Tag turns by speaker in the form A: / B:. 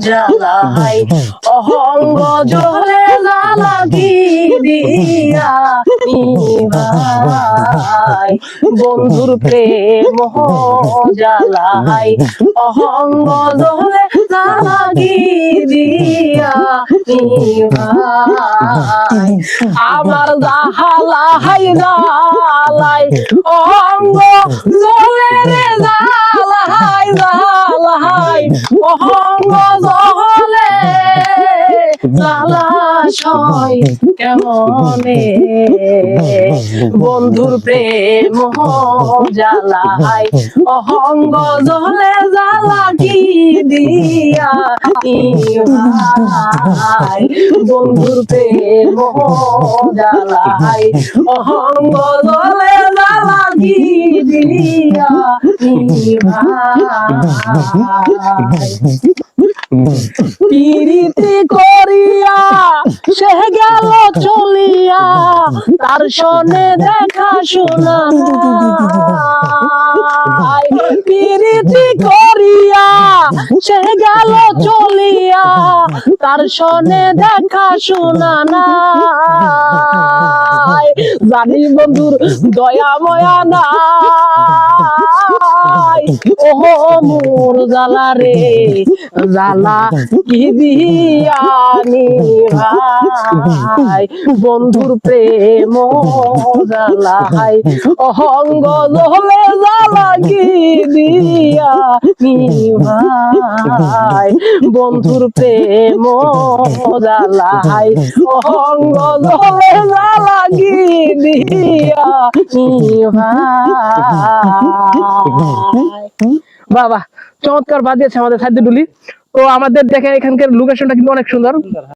A: জ্বালাই অহঙ্গ জলে জ্বালাকি দিয়া বন্ধুর প্রেম জ্বালাই অহঙ্গ জলে জ্বালাকি দিয়া আমার জাহালাই জালাই অহঙ্গ জলে জালাই জলে জালাশয় কেমনে বন্ধুর প্রেম জ্বালাই অহঙ্গ জলে জ্বালা কি দিয়া বন্ধুর প্রেম জ্বালাই অহঙ্গ জলে পিরিতি করিয়া সে গেল চলিয়া, তার সনে দেখা শোনা। পিরিতি করিয়া সে গেল চলিয়া, তার সনে দেখা শোনা নাই জানি বন্ধুর দয়া, ময়া নাই ওহো, মোর জ্বালা রে, জ্বালা কি দিয়ানি ভাই বন্ধুর প্রেম জ্বালাই অহঙ্গ জলে জ্বালা কি দিয়া ভাই। বন্ধুর প্রেম জ্বালাই, অহঙ্গ জলে কি দিয়া বাবা, চমৎকার বাদ বাদিয়েছে আমাদের সাইড ডুলি। তো আমাদের দেখে এখানকার লোকেশনটা কিন্তু অনেক সুন্দর।